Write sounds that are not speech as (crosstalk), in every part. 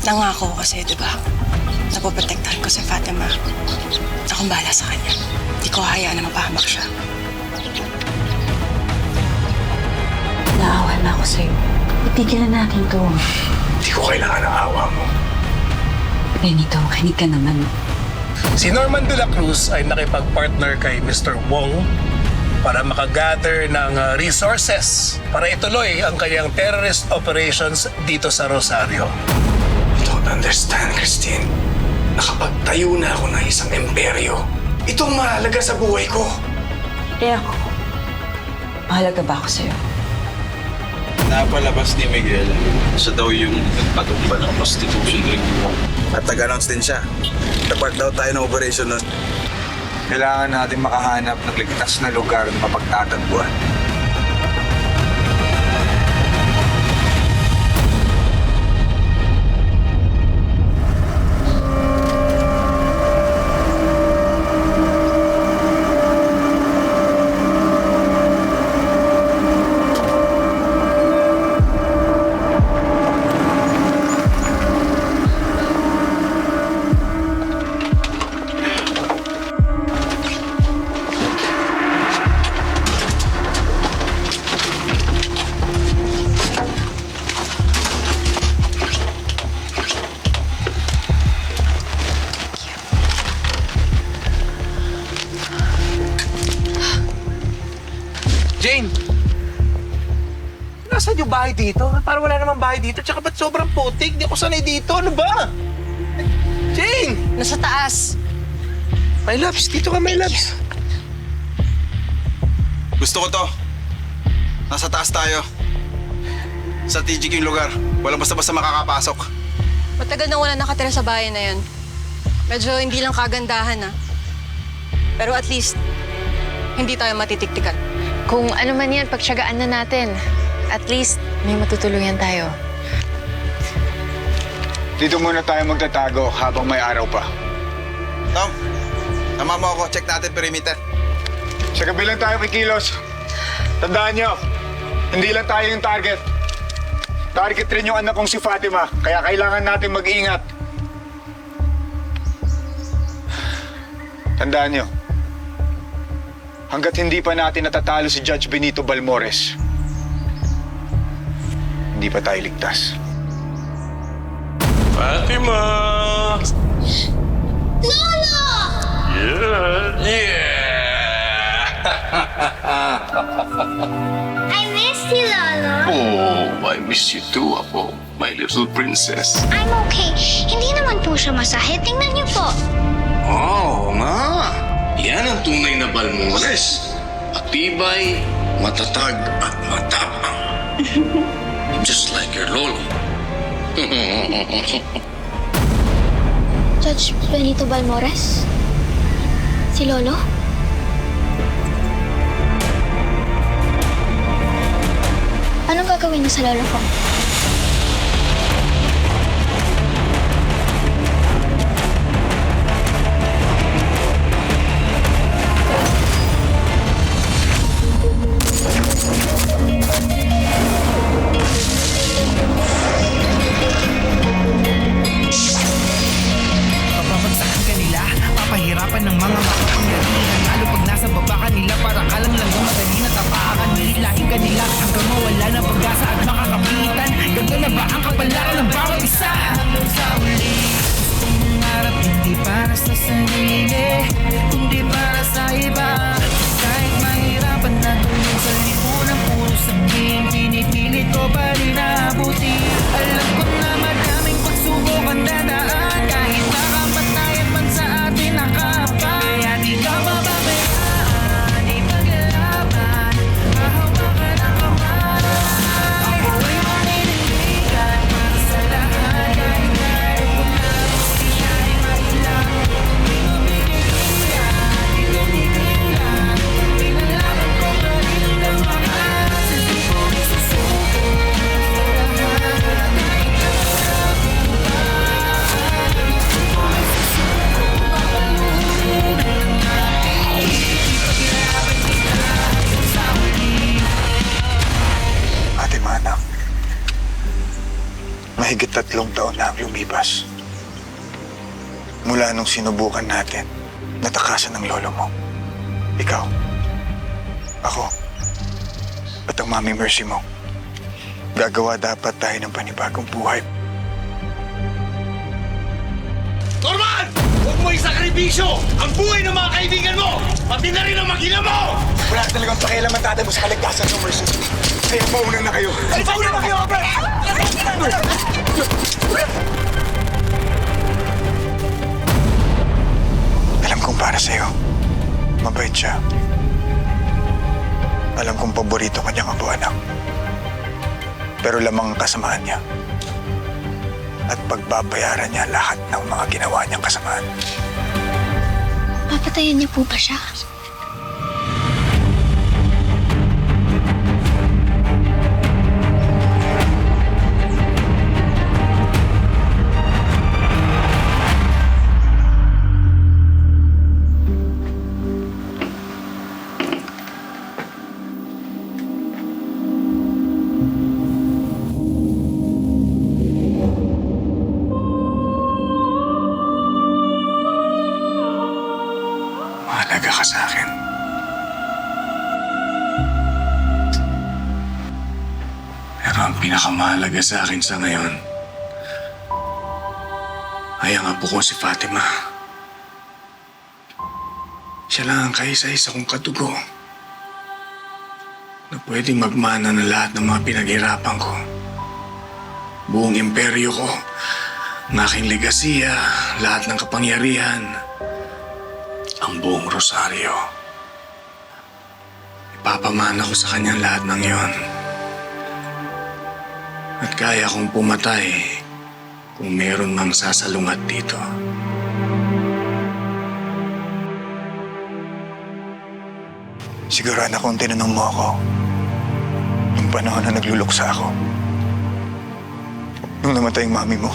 Nangako ko kasi, di ba? Napoprotektahan ko si Fatima. Akong bahala sa kanya. Hindi ko hayaan na mapahamak siya. Naawa na ako sa'yo. Itigil na natin to. Hindi ko kailangan ng awa mo. Benito, makinig ka naman. Si Norman de la Cruz ay nakipag-partner kay Mr. Wong para makagather ng uh, resources para ituloy ang kanyang terrorist operations dito sa Rosario. Understand, Christine. Nakapagtayo na ako ng isang imperyo. Itong mahalaga sa buhay ko. Eh ako, mahalaga ba ako sa'yo? Napalabas ni Miguel. Siya daw yung nagpatumba ng prostitution ring. At nag-announce din siya. Nag-part daw tayo ng operation nun. Kailangan natin makahanap ng ligtas na lugar na mapagtatagpuan. Dito? Parang wala namang bahay dito. Tsaka ba't sobrang putik? Di ako sanay dito. Ano ba? Jane! Nasa taas! My loves, dito ka, my loves. Gusto ko to. Nasa taas tayo. Strategic yung lugar. Walang basta-basta makakapasok. Matagal na wala nakatira sa bayan na yun. Medyo hindi lang kagandahan, ah. Pero at least, hindi tayo matitiktikan. Kung ano man yan, pagtsagaan na natin. At least, may matutuluyan tayo. Dito muna tayo magtatago habang may araw pa. Tom, tama mo ako. Check natin perimeter. Sa kabilang tayo kikilos. Tandaan nyo, hindi lang tayo yung target. Target rin yung anak kong si Fatima, kaya kailangan natin mag-ingat. Tandaan nyo, hanggat hindi pa natin natatalo si Judge Benito Balmores, hindi pa tayo ligtas. Fatima! Lola! Yeah! Yeah! (laughs) I miss you, Lolo. oh, I miss you too, Apo. My little princess. I'm okay. Hindi naman po siya masahit. Tingnan niyo po. Oo nga. Yan ang tunay na Balmores. Matibay, matatag at matapang. (laughs) Just like your lolo. (laughs) Judge Benito Balmores? Si Lolo? Anong gagawin niyo sa lolo ko? Mawala ng pag-asa At makakapitan. Ganto na ba ang kapalaran ng bawat isa? Sa uli Gustong mangarap hindi para sa sarili Kundi para sa iba. Kahit mahirapan na tulog sa lipunan Puro sabihin pinipilit ko pa rin naabuti Alam ko na maraming pagsubok ang dadaan Mahigit tatlong taon na ang lumipas. Mula nung sinubukan natin, natakasan ng lolo mo. Ikaw, ako, at ang Mami Mercy mo. Gagawa dapat tayo ng panibagong buhay. Norman! Huwag mo isakripisyo ang buhay ng mga kaibigan mo! Pati na rin ang mag-ina mo! Wala talagang pakialam ang tatay mo sa kaligtasan ng Mercy. Kaya mauna na kayo. Ay, pauna na kayo, Albert! Alam kong para sa'yo. Mabait siya. Alam kong paborito ka niyang apo anak. Pero lamang ang kasamaan niya. At pagbabayaran niya lahat ng mga ginawa niyang kasamaan. Papatayan niyo po ba siya? Pinakamahalaga sa akin sa ngayon ay ang apo si Fatima. Siya lang ang kaisa-isa kong katugo na pwedeng magmana ng lahat ng mga pinaghirapan ko. Buong imperyo ko, ang aking legasiya, lahat ng kapangyarihan, ang buong rosaryo. Ipapamana ko sa kanya lahat ng yon. At kaya kong pumatay kung meron mang sasalungat dito. Sigurado kung tinanong mo ako, nung panahon na nagluluksa ako, nung namatay ang mami mo,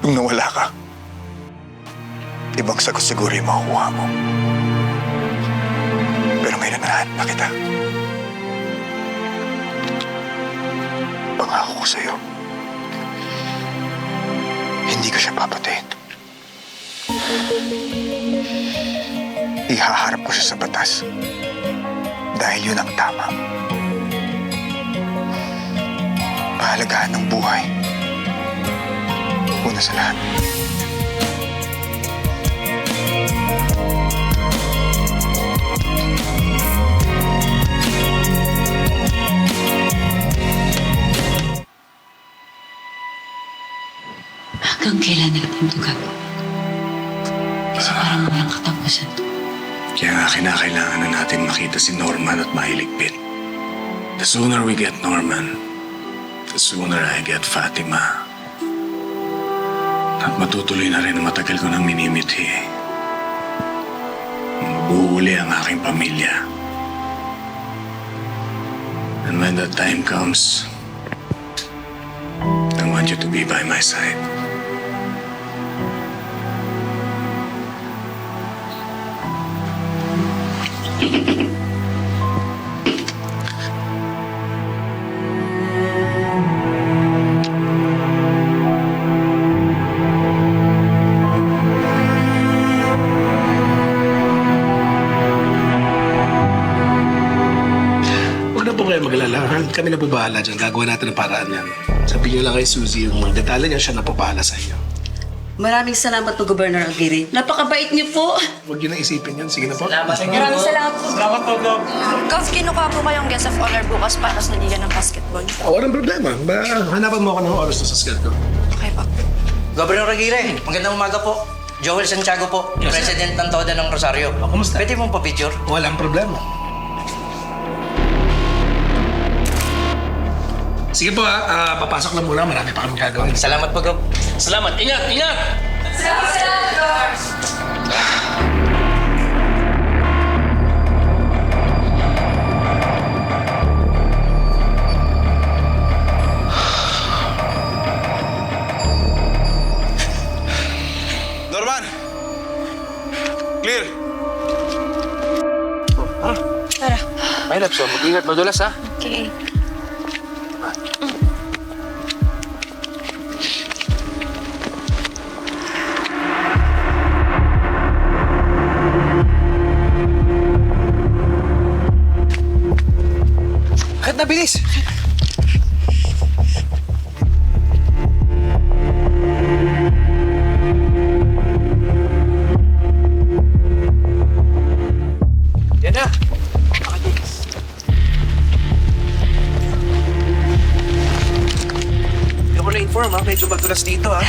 nung nawala ka, ibang sagot siguro yung makukuha mo. Pero ngayon na lahat na kita. Pangako ko sa'yo, hindi ko siya papatayin. Ihaharap ko siya sa batas. Dahil yun ang tama. Pahalagahan ng buhay. Una sa lahat. Hanggang kailan natin ito gagawin? Kasi parang walang katapusan to. Kaya nga kinakailangan na natin makita si Norman at mailigpit. The sooner we get Norman, the sooner I get Fatima. At matutuloy na rin ang matagal ko nang minimithi. Mabuhuli ang aking pamilya. And when that time comes, I want you to be by my side. Huwag na po kayo maglala. Kami na po bahala dyan. Gagawa natin ang paraan yan. Sabihin niyo lang kay Suzy yung mga detalye niya, siya na sa inyo. Maraming salamat po, Governor Aguirre. Napakabait niyo po. Huwag niyo na isipin yan. Sige na po. Maraming salamat po. Salamat po, Gov. Gov, kinukuha po kayong guest of honor bukas para sa liga ng basketball. Oh, walang problema. Ba, hanapan mo ako ng oras to sa schedule ko. Okay po. Governor Aguirre, magandang umaga po. Joel Santiago po, Yes. President ng Toda ng Rosario. Oh, kumusta? Pwede mong pa-picture? Walang problema. Sige po ha, Ah, papasok lang muna. Marami pa kami gagawin. Salamat po, Gov. Salamat. Ingat, ingat! Norman! Clear! Tara. Ay, Lapso, mag-ingat madulas ha. Okay. Na bilis. Yan na. Hindi ko na-inform ha. Medyo madulas dito ha.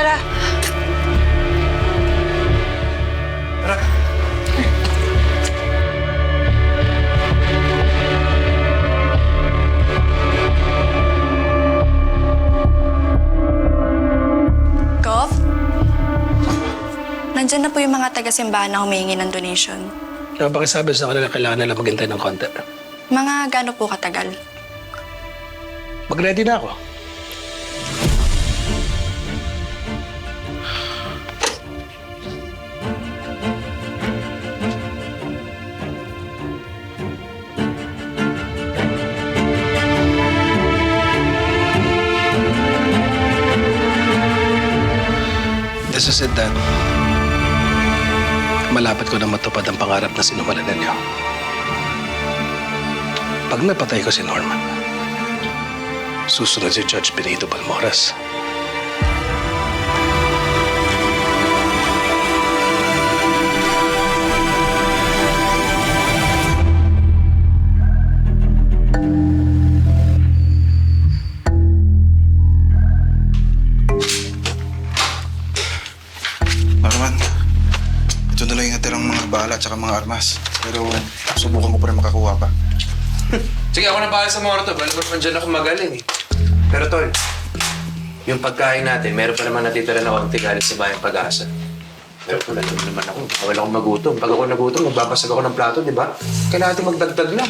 Tara. Tara. Gov? Nandyan na po yung mga taga-simbahan na humihingi ng donation. Kaya pakisabi sa kanila kailangan nila maghintay ng konti. Mga gaano po katagal? Mag-ready na ako. Is it, Dad. Malapit ko na matupad ang pangarap na sinumalan ninyo. Pag napatay ko si Norman, susunod si Judge Benito Balmores. Norman, mga armas. Pero subukan ko pa rin makakuha pa. (laughs) Sige, ako na bahala sa mga to. Balik naman dyan ako magaling eh. Pero tol, yung pagkain natin, meron pa naman natitira na konti galing sa bayang pag-asa. Pero wala naman naman ako. Wala akong magutom. Pag ako nagutom, magbabasag ako ng plato, di ba? Kailangan natin magdagdag na.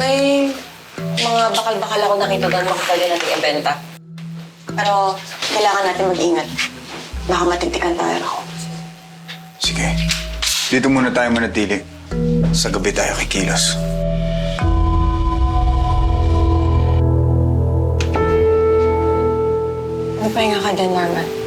May mga bakal-bakal ako nakita doon makapali natin ibenta. Pero kailangan natin mag-ingat. Baka matigtikan tayo ako. Sige. Dito muna tayo manatili. Sa gabi tayo kikilos. Magpahinga ka din, Norman.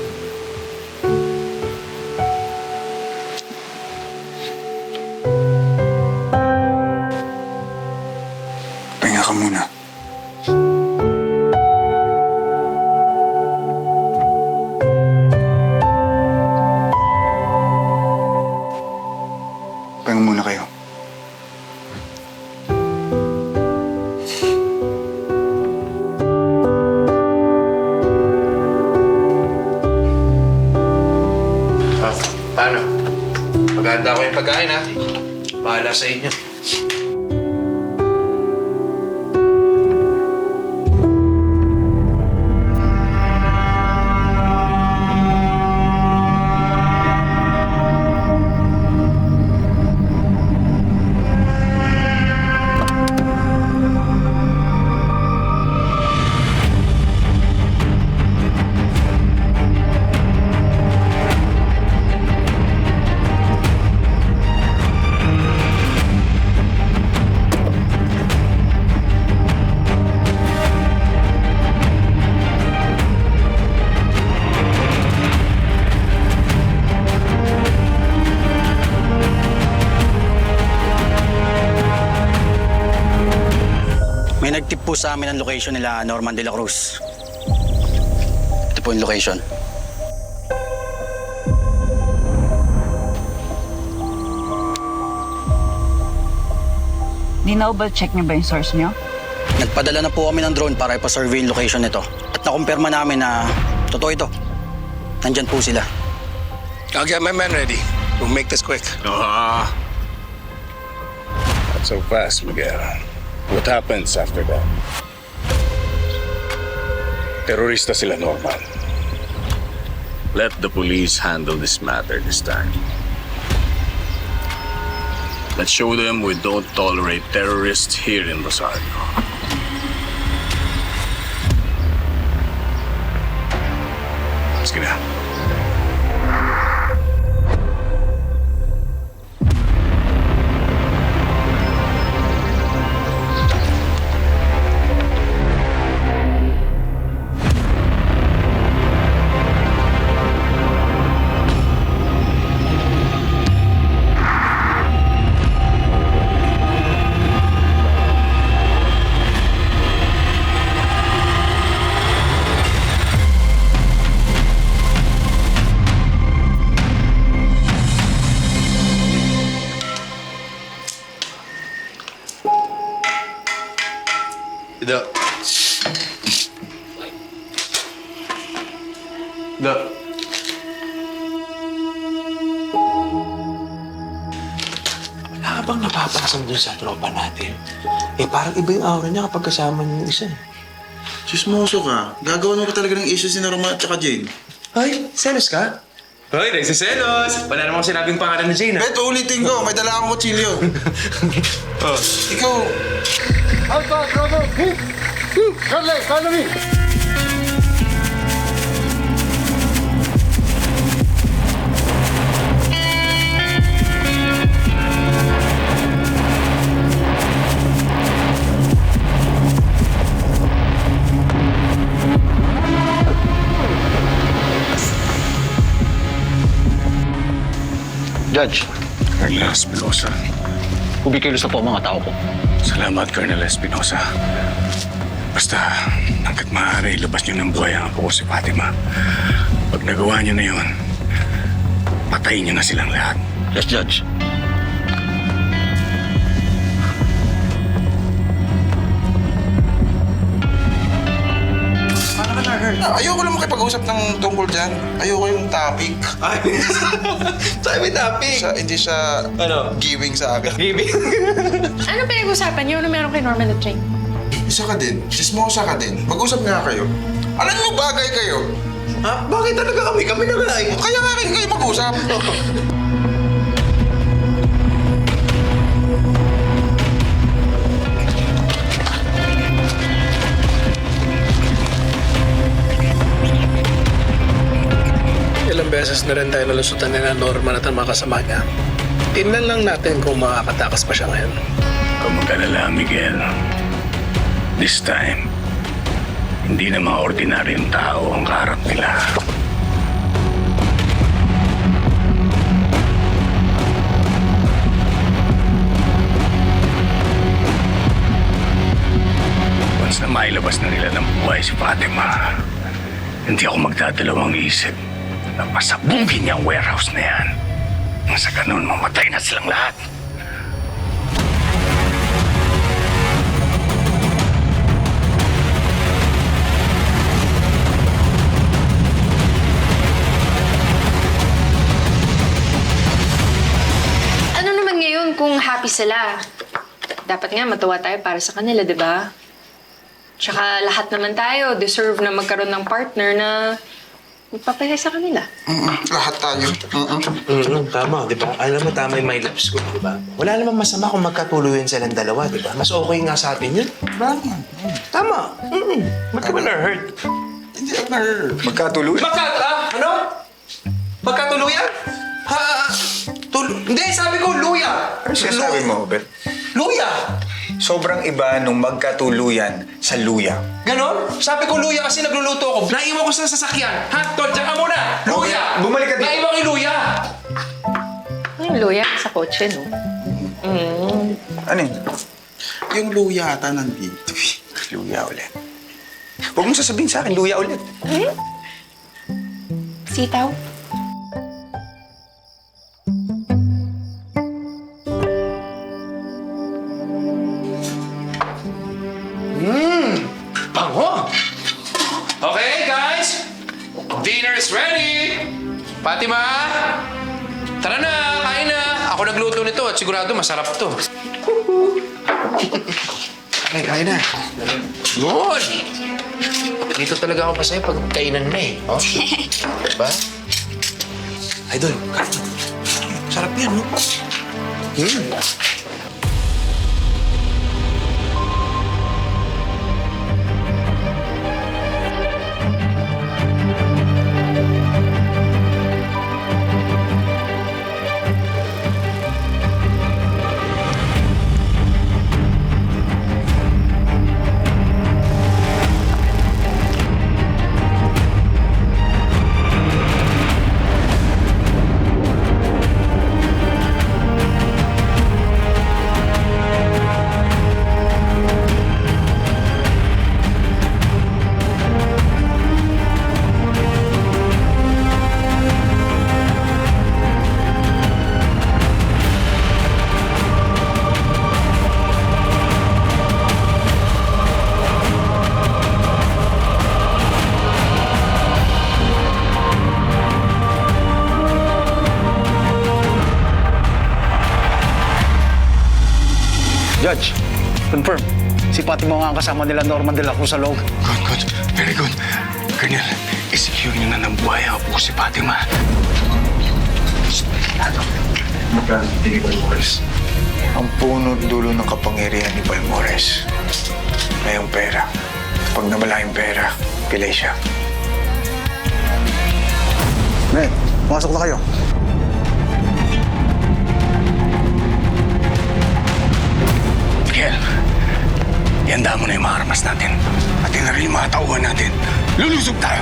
Nagtip po sa amin ang location nila Norman de la Cruz. Ito po yung location. Dinouble check niyo ba yung source niyo? Nagpadala na po kami ng drone para ipasurvey yung location nito. At nakumpirma namin na totoo ito. Nandyan po sila. I'll get my men ready. We'll make this quick. Ah. Not so fast, Miguel. What happens after that? Terorista sila, Norman. Let the police handle this matter this time. Let's show them we don't tolerate terrorists here in Rosario. Dok. Dok. Habang napapansin dun sa tropa natin, eh parang iba yung aura niya kapag kasama niya yung isa eh. Susmoso ka. Gagawan mo pa talaga ng issue si Norma at saka Jane. Ay, selos ka? Hoy, nagsiselos! Wala namang sinabing pangalan ni Jane. ah. Bet, ulitin ko. May dala akong kutsilyo. oh. (laughs) Ikaw, Alpha, Bravo, hit! Charlie, follow me! Judge. Colonel Espinosa. Kubikilos na po ang mga tao ko. Salamat, Colonel Espinosa. Basta, hanggat maaari, labas niyo ng buhay ang apo ko si Fatima. Pag nagawa niyo na yun, patayin niyo na silang lahat. Yes, Judge. Ka na-hurt? Ayoko lang makipag-usap ng tungkol dyan. Ayoko yung topic. Ay, (laughs) may topic? Siya, hindi siya Ano? giving sa akin. Baby. (laughs) Ano pinag-usapan niyo? Ano meron kay Norman at Jane? Isa ka din. Chismosa ka din. Mag-usap nga kayo. Alam mo, bagay kayo. ha? Bakit talaga kami? Kami na nga eh. Kaya nga rin kayo mag-usap. (laughs) beses na rin tayo nalusutan na Norman at ang mga kasama niya. Tingnan lang natin kung makakatakas pa siya ngayon. Huwag mag-alala, Miguel. This time, hindi na mga ordinaryong tao ang kaharap nila. Once na mailabas na nila ng buhay si Fatima, hindi ako magdadalawang isip na pasabungin niya ang warehouse na yan. Sa ganun, mamatay na silang lahat. Ano naman ngayon kung happy sila? Dapat nga matuwa tayo para sa kanila, di ba? Tsaka lahat naman tayo deserve na magkaroon ng partner na magpapaya sa kanila. Mm-mm, lahat tayo. Mm-mm. Mm, tama, di ba? Alam mo, tama yung my loves ko, di ba? Wala namang masama kung magkatuluyan silang dalawa, di ba? Mas okay nga sa atin yun. Tama. Mm-mm. Ba't ka ba na-hurt? Hindi ako na-hurt. Magkatuloy. Magkat... Ah, ano? Magkatuluyan? Ha? Tul... Hindi, sabi ko, luya. Ano sinasabi mo, Bert? Luya. Sobrang iba nung magkatuluyan sa luya. Ganon? Sabi ko luya kasi nagluluto ako. Naiwan ko sa sasakyan. Ha? Tol, tsaka muna. Luya. Bumalik ka dito. Naiwan ko yung luya. Yung luya sa kotse, no? Mm. Ano yun? Yung luya ata nandito. luya ulit. Huwag mo sasabihin sa akin, luya ulit. Sitaw? Sigurado masarap to. Okay, kain na. Good! Dito talaga ako masaya pag kainan na eh. Oh? diba? Idol, kain. Sarap yan, no? Hmm. Confirm. Si Fatima nga ang kasama nila Norman de la Cruz sa loob. Good, good. Very good. Colonel, isecure niyo na ng buhay ang apo ko si Fatima. Magkano ni Balmores? Ang puno dulo ng kapangyarihan ni Balmores ay yung pera. Pag nawala yung pera, pilay siya. Men, pumasok na kayo. Miguel, ihanda mo na yung mga armas natin. At na yung mga tauhan natin. Lulusog tayo.